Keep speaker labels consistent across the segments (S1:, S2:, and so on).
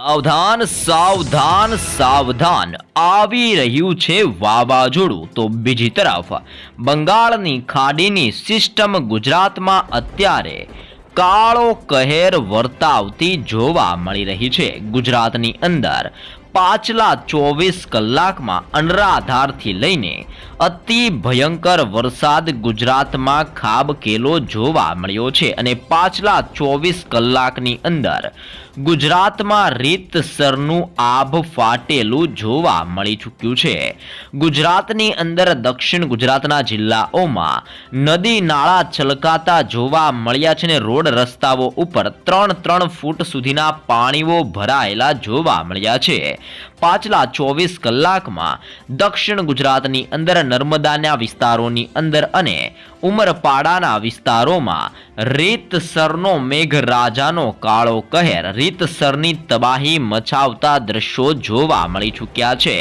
S1: સાવધાન સાવધાન સાવધાન. આવી રહ્યું છે વાવાઝોડું. તો બીજી તરફ, બંગાળની ખાડીની સિસ્ટમ ગુજરાતમાં અત્યારે કાળો કહેર વર્તાવતી જોવા મળી રહી છે. ગુજરાતની અંદર પાછલા ચોવીસ કલાકમાં અનરાધારથી લઈને અતિ ભયંકર વરસાદ ગુજરાતમાં ખાબકેલો જોવા મળ્યો છે. અને પાછલા ચોવીસ કલાકની અંદર ગુજરાતમાં રીતસરનું આભ ફાટેલું જોવા મળી ચૂક્યું છે. ગુજરાતની અંદર દક્ષિણ ગુજરાતના જિલ્લાઓમાં નદી નાળા છલકાતા જોવા મળ્યા છે ને રોડ રસ્તાઓ ઉપર ત્રણ ત્રણ ફૂટ સુધીના પાણીઓ ભરાયેલા જોવા મળ્યા છે. પાછલા ચોવીસ કલાકમાં દક્ષિણ ગુજરાતની અંદર નર્મદાના વિસ્તારોની અંદર અને ઉમરપાડાના વિસ્તારોમાં રીતસરનો મેઘરાજાનો કાળો કહેર, રીતસરની તબાહી મચાવતા દ્રશ્યો જોવા મળી ચૂક્યા છે.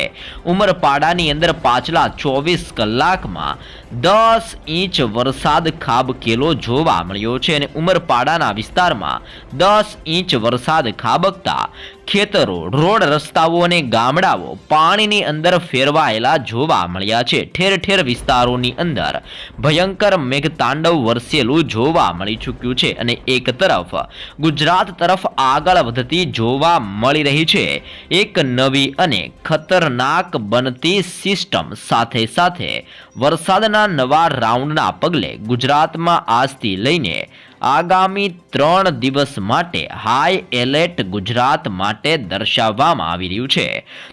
S1: ઉમરપાડાની અંદર પાછલા ચોવીસ કલાકમાં દસ ઇંચ વરસાદ ખાબકેલો જોવા મળ્યો છે અને ઉમરપાડાના વિસ્તારમાં દસ ઇંચ વરસાદ ખાબકતા ખેતરો, રોડ રસ્તાઓ અને ગામડાઓ પાણીની અંદર ફેરવાયેલા જોવા મળ્યા છે. ઠેર ઠેર વિસ્તારોની અંદર ભયંકર મેઘતાંડવ વરસેલું જોવા મળી ચૂક્યું છે અને એક તરફ ગુજરાત તરફ આગળ વધતી જોવા મળી રહી છે. એક નવી અને ખતરનાક બનતી સિસ્ટમ સાથે સાથે વરસાદના નવા રાઉન્ડના પગલે ગુજરાતમાં આજથી લઈને આગામી ત્રણ દિવસ માટે હાઈ એલર્ટ ગુજરાત માટે દર્શાવવામાં આવી રહ્યું છે.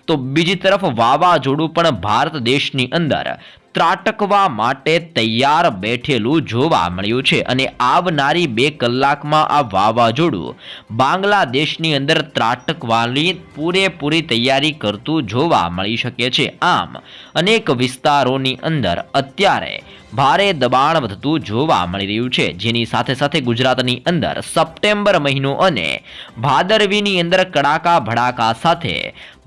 S1: તો બીજી તરફ વાવાઝોડું પણ ભારત દેશની અંદર ત્રાટકવા માટે તૈયાર બેઠેલું જોવા મળ્યું છે અને આવનારી બે કલાકમાં આ વાવાઝોડું બાંગ્લાદેશની અંદર ત્રાટકવાની પૂરેપૂરી તૈયારી કરતું જોવા મળી શકે છે. આમ અનેક વિસ્તારોની અંદર અત્યારે ભારે દબાણ વધતું જોવા મળી રહ્યું છે. જેની સાથે સાથે ગુજરાતની અંદર સપ્ટેમ્બર મહિનો અને ભાદરવીની અંદર કડાકા ભડાકા સાથે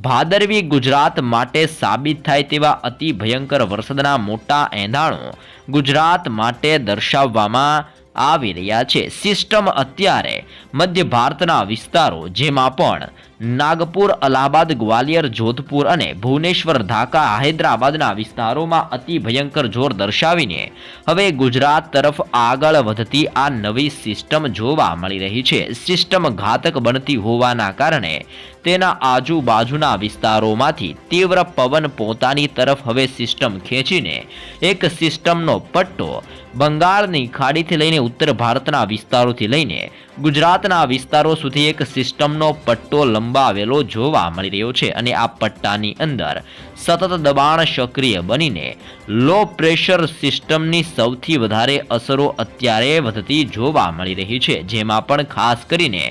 S1: ભાદરવી ગુજરાત માટે સાબિત થાય તેવા અતિ ભયંકર વરસાદના મોટા એંધાણો ગુજરાત માટે દર્શાવવામાં આવી રહ્યા છે. સિસ્ટમ અત્યારે મધ્ય ભારતના વિસ્તારો, જેમાં પણ નાગપુર, અલ્હાબાદ, ગ્વાલિયર, જોધપુર અને ભુવનેશ્વર, ઢાકા, હૈદરાબાદના વિસ્તારોમાં અતિ ભયંકર જોર દર્શાવીને હવે ગુજરાત તરફ આગળ વધતી આ નવી સિસ્ટમ જોવા મળી રહી છે. સિસ્ટમ ઘાતક બનતી હોવાના કારણે તેના આજુબાજુના વિસ્તારોમાંથી તીવ્ર પવન પોતાની તરફ હવે સિસ્ટમ ખેંચીને એક સિસ્ટમનો પટ્ટો બંગાળની ખાડીથી લઈને ઉત્તર ભારતના વિસ્તારોથી લઈને ગુજરાતના વિસ્તારો સુધી એક સિસ્ટમનો પટ્ટો લંબાવેલો જોવા મળી રહ્યો છે અને આ પટ્ટાની અંદર સતત દબાણ સક્રિય બનીને લો પ્રેશર સિસ્ટમની સૌથી વધારે અસરો અત્યારે વધતી જોવા મળી રહી છે, જેમાં પણ ખાસ કરીને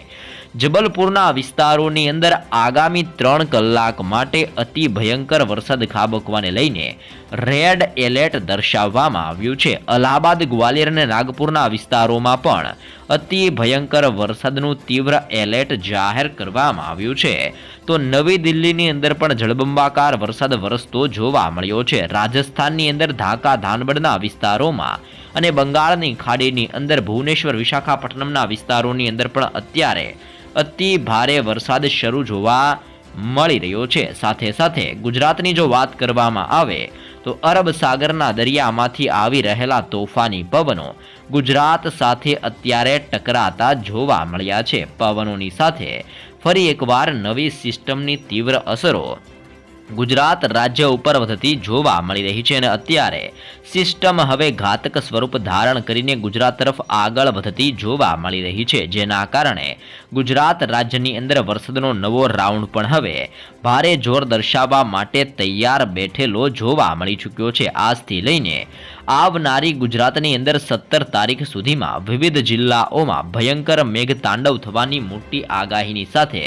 S1: જબલપુરના વિસ્તારોની અંદર આગામી ત્રણ કલાક માટે અતિ ભયંકર વરસાદ ખાબકવાને લઈને રેડ એલર્ટ દર્શાવવામાં આવ્યું છે. અલ્હાબાદ, ગ્વાલિયર અને નાગપુરના વિસ્તારોમાં પણ અતિ ભયંકર વરસાદનું તીવ્ર એલર્ટ જાહેર કરવામાં આવ્યું છે. તો નવી દિલ્હીની અંદર પણ જળબંબાકાર વરસાદ વરસતો જોવા મળ્યો છે. રાજસ્થાનની અંદર ઢાકા ધાનબડના વિસ્તારોમાં અને બંગાળની ખાડીની અંદર ભુવનેશ્વર, વિશાખાપટ્ટનમના વિસ્તારોની અંદર પણ અત્યારે અતિ ભારે વરસાદ શરૂ જોવા મળી રહ્યો છે. સાથે સાથે ગુજરાતની જો વાત કરવામાં આવે તો અરબ સાગરના દરિયામાંથી આવી રહેલા તોફાની પવનો ગુજરાત સાથે અત્યારે ટકરાતા જોવા મળ્યા છે. પવનોની સાથે ફરી એકવાર નવી સિસ્ટમની તીવ્ર અસરો ગુજરાત રાજ્ય ઉપર વધતી જોવા મળી રહી છે અને અત્યારે સિસ્ટમ હવે ઘાતક સ્વરૂપ ધારણ કરીને ગુજરાત તરફ આગળ વધતી જોવા મળી રહી છે. જેના કારણે ગુજરાત રાજ્યની અંદર વરસાદનો નવો રાઉન્ડ પણ હવે ભારે જોર દર્શાવવા માટે તૈયાર બેઠેલો જોવા મળી ચૂક્યો છે. આજથી લઈને આવનારી ગુજરાતની અંદર સત્તર તારીખ સુધીમાં વિવિધ જિલ્લાઓમાં ભયંકર મેઘતાંડવ થવાની મોટી આગાહીની સાથે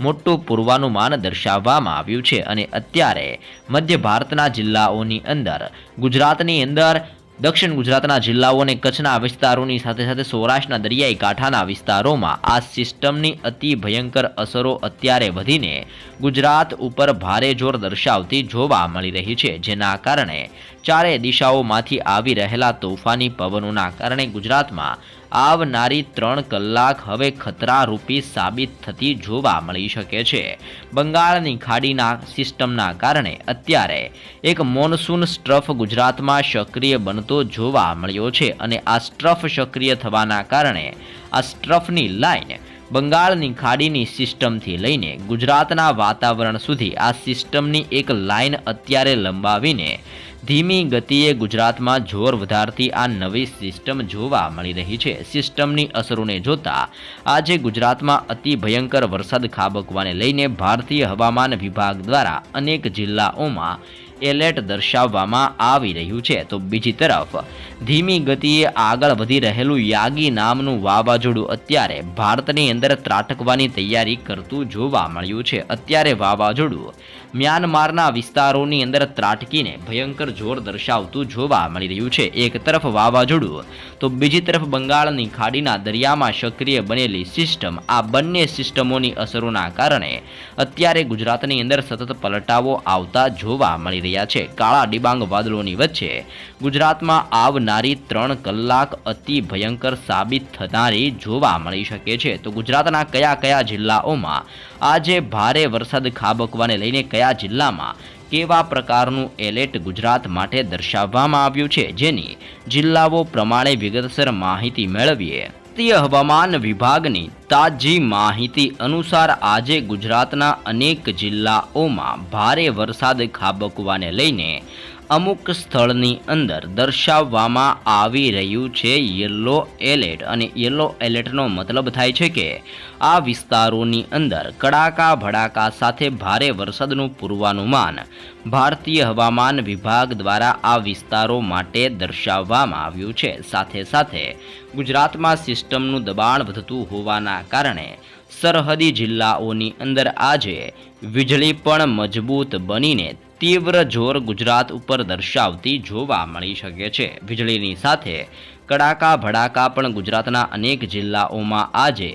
S1: મોટું પૂર્વાનુમાન દર્શાવવામાં આવ્યું છે. અને અત્યારે મધ્ય ભારતના જિલ્લાઓની અંદર ગુજરાતની અંદર દક્ષિણ ગુજરાતના જિલ્લાઓ અને કચ્છના વિસ્તારોની સાથે સાથે સૌરાષ્ટ્રના દરિયાઈ કાંઠાના વિસ્તારોમાં આ સિસ્ટમની અતિ ભયંકર અસરો અત્યારે વધીને ગુજરાત ઉપર ભારે જોર દર્શાવતી જોવા મળી રહી છે, જેના કારણે ચારે દિશાઓમાંથી આવી રહેલા તોફાની પવનોના કારણે ગુજરાતમાં આવનારી ત્રણ કલાક હવે ખતરારૂપી સાબિત થતી જોવા મળી શકે છે. બંગાળની ખાડીના સિસ્ટમના કારણે અત્યારે એક મોનસૂન સ્ટ્રફ ગુજરાતમાં સક્રિય બનતો જોવા મળ્યો છે અને આ સ્ટ્રફ સક્રિય થવાના કારણે આ સ્ટ્રફની લાઇન બંગાળની ખાડીની સિસ્ટમથી લઈને ગુજરાતના વાતાવરણ સુધી આ સિસ્ટમની એક લાઈન અત્યારે લંબાવીને ધીમી ગતિએ ગુજરાતમાં જોર વધારતી આ નવી સિસ્ટમ જોવા મળી રહી છે. સિસ્ટમની અસરોને જોતા આજે ગુજરાતમાં અતિ ભયંકર વરસાદ ખાબકવાને લઈને ભારતીય હવામાન વિભાગ દ્વારા અનેક જિલ્લાઓમાં એલર્ટ દર્શાવવામાં આવી રહ્યું છે. તો બીજી તરફ, ધીમી ગતિએ આગળ વધી રહેલું યાગી નામનું વાવાઝોડું અત્યારે ભારતની અંદર ત્રાટકવાની તૈયારી કરતું જોવા મળ્યું છે. અત્યારે વાવાઝોડું મ્યાનમારના વિસ્તારોની અંદર ત્રાટકીને ભયંકર જોર દર્શાવતું જોવા મળી રહ્યું છે. એક તરફ વાવાઝોડું, તો બીજી તરફ બંગાળની ખાડીના દરિયામાં સક્રિય બનેલી સિસ્ટમ. આ બંને સિસ્ટમોની અસરોના કારણે અત્યારે ગુજરાતની અંદર સતત પલટાવો આવતા જોવા મળી રહ્યા છે. કાળા ડિબાંગ વાદળોની વચ્ચે ગુજરાતમાં આવનારી ત્રણ કલાક અતિ ભયંકર સાબિત થનારી જોવા મળી શકે છે. તો ગુજરાતના કયા કયા જિલ્લાઓમાં આજે ભારે વરસાદ ખાબકવાને લઈને કયા જિલ્લામાં કેવા પ્રકારનું એલર્ટ ગુજરાત માટે દર્શાવવામાં આવ્યું છે? જેની જિલ્લાઓ પ્રમાણે વિગતસર માહિતી મેળવીએ. ભારતીય હવામાન વિભાગની તાજી માહિતી અનુસાર આજે ગુજરાતના અનેક જિલ્લાઓમાં ભારે વરસાદ ખાબકવાને લઈને અમુક સ્થળની અંદર દર્શાવવામાં આવી રહ્યું છે યલો એલર્ટ. અને યલો એલર્ટનો મતલબ થાય છે કે આ વિસ્તારોની અંદર કડાકા ભડાકા સાથે ભારે વરસાદનું પૂર્વાનુમાન ભારતીય હવામાન વિભાગ દ્વારા આ વિસ્તારો માટે દર્શાવવામાં આવ્યું છે. સાથે સાથે ગુજરાતમાં સિસ્ટમનું દબાણ વધતું હોવાના કારણે સરહદી જિલ્લાઓની અંદર આજે વીજળી પણ મજબૂત બનીને તીવ્ર જોર ગુજરાત ઉપર દર્શાવતી જોવા મળી શકે છે. વીજળીની સાથે કડાકા ભડાકા પણ ગુજરાતના અનેક જિલ્લાઓમાં આજે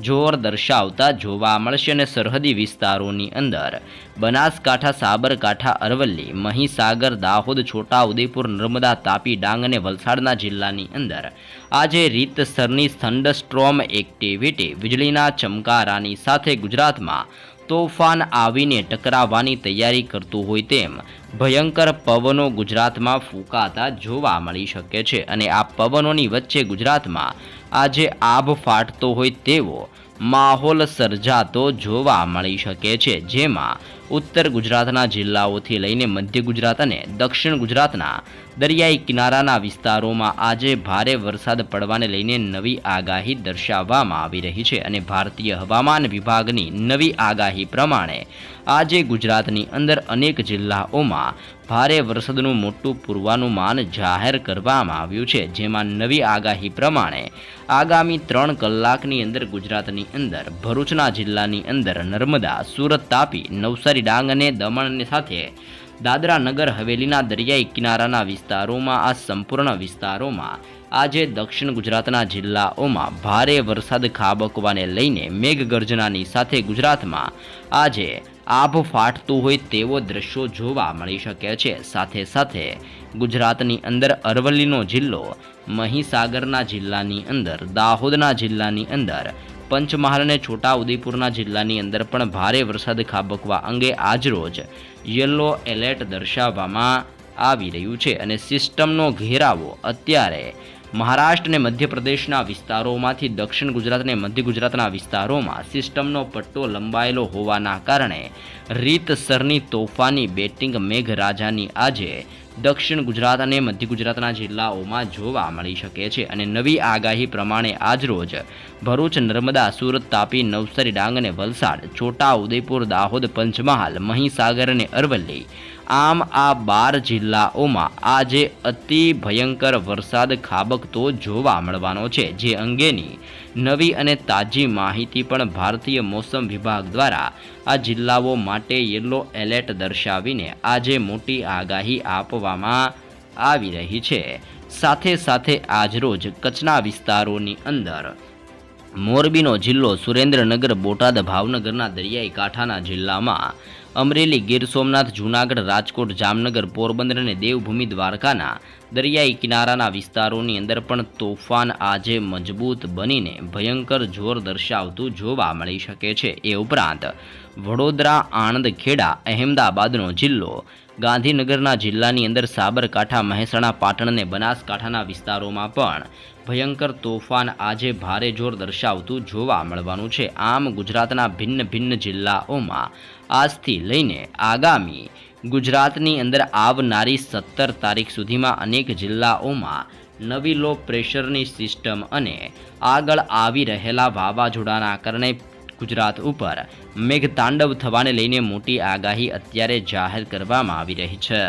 S1: જોર દર્શાવતા જોવા મળશે અને સરહદી વિસ્તારોની અંદર બનાસકાંઠા, સાબરકાંઠા, અરવલ્લી, મહીસાગર, દાહોદ છોટા ઉદેપુર નર્મદા, તાપી, ડાંગ અને વલસાડના જિલ્લાની અંદર આજે રીતસરની થંડસ્ટ્રોમ એક્ટિવિટી વીજળીના ચમકારાની સાથે ગુજરાતમાં તોફાન આવીને ટકરાવવાની તૈયારી કરતું હોય તેમ ભયંકર પવનો ગુજરાતમાં ફૂંકાતા જોવા મળી શકે છે. અને આ પવનોની વચ્ચે ગુજરાતમાં આજે આભ ફાટતો હોય તેવો માહોલ સર્જાતો જોવા મળી શકે છે, જેમાં ઉત્તર ગુજરાતના જિલ્લાઓથી લઈને મધ્ય ગુજરાત અને દક્ષિણ ગુજરાતના દરિયાઈ કિનારાના વિસ્તારોમાં આજે ભારે વરસાદ પડવાને લઈને નવી આગાહી દર્શાવવામાં આવી રહી છે અને ભારતીય હવામાન વિભાગની નવી આગાહી પ્રમાણે આજે ગુજરાતની અંદર અનેક જિલ્લાઓમાં ભારે વરસાદનું મોટું પૂર્વાનુમાન જાહેર કરવામાં આવ્યું છે, જેમાં નવી આગાહી પ્રમાણે આગામી ત્રણ કલાકની અંદર ગુજરાતની અંદર, ભરૂચના જિલ્લાની અંદર નર્મદા, સુરત તાપી, નવસારી ડાંગ અને દમણની સાથે દાદરા નગર, હવેલીના દરિયાઈ કિનારાના વિસ્તારોમાં આ સંપૂર્ણ વિસ્તારોમાં આજે દક્ષિણ ગુજરાતના જિલ્લાઓમાં ભારે વરસાદ ખાબકવાને લઈને મેઘગર્જનાની સાથે ગુજરાતમાં આજે આભ ફાટતું હોય તેવો દ્રશ્યો જોવા મળી શકે છે. સાથે સાથે ગુજરાતની અંદર અરવલ્લીનો જિલ્લો, મહીસાગરના જિલ્લાની અંદર, દાહોદના જિલ્લાની અંદર પંચમહાલ અને છોટાઉદેપુરના જિલ્લાની અંદર પણ ભારે વરસાદ ખાબકવા અંગે આજરોજ યલો એલર્ટ દર્શાવવામાં આવી રહ્યું છે અને સિસ્ટમનો ઘેરાવો અત્યારે મહારાષ્ટ્ર અને મધ્યપ્રદેશના વિસ્તારોમાંથી દક્ષિણ ગુજરાત અને મધ્ય ગુજરાતના વિસ્તારોમાં સિસ્ટમનો પટ્ટો લંબાયેલો હોવાના કારણે રીતસરની તોફાની બેટિંગ મેઘરાજાની આજે દક્ષિણ ગુજરાત અને મધ્ય ગુજરાતના જિલ્લાઓમાં જોવા મળી શકે છે અને નવી આગાહી પ્રમાણે આજરોજ ભરૂચ, નર્મદા, સુરત, તાપી, નવસારી, ડાંગ અને વલસાડ, છોટા ઉદેપુર, દાહોદ, પંચમહાલ, મહીસાગર અને અરવલ્લી આમ આ બાર જિલ્લાઓમાં આજે અતિ ભયંકર વરસાદ ખાબકતો જોવા મળવાનો છે, જે અંગેની નવી અને તાજી માહિતી પણ ભારતીય મોસમ વિભાગ દ્વારા આ જિલ્લાઓ માટે યલો એલર્ટ દર્શાવીને આજે મોટી આગાહી આપવામાં આવી રહી છે. સાથે સાથે આજરોજ કચ્છના વિસ્તારોની અંદર મોરબીનો જિલ્લો સુરેન્દ્રનગર, બોટાદ, ભાવનગરના દરિયાઈ કાંઠાના જિલ્લામાં અમરેલી ગીર સોમનાથ, જૂનાગઢ, રાજકોટ, જામનગર, પોરબંદર અને દેવભૂમિ દ્વારકાના દરિયાઈ કિનારાના વિસ્તારોની અંદર પણ તોફાન આજે મજબૂત બનીને ભયંકર જોર દર્શાવતું જોવા મળી શકે છે. એ ઉપરાંત વડોદરા, આણંદ, ખેડા, અહેમદાબાદનો જિલ્લો ગાંધીનગરના જિલ્લાની અંદર સાબરકાંઠા, મહેસાણા પાટણ અને બનાસકાંઠાના વિસ્તારોમાં પણ ભયંકર તોફાન આજે ભારે જોર દર્શાવતું જોવા મળવાનું છે. આમ ગુજરાતના ભિન્ન ભિન્ન જિલ્લાઓમાં આજથી લઈને આગામી ગુજરાતની અંદર આવનારી સત્તર તારીખ સુધીમાં અનેક જિલ્લાઓમાં નવી લો પ્રેશરની સિસ્ટમ અને આગળ આવી રહેલા વાવાઝોડાના કારણે ગુજરાત ઉપર મેઘતાંડવ થવાને લઈને મોટી આગાહી અત્યારે જાહેર કરવામાં આવી રહી છે.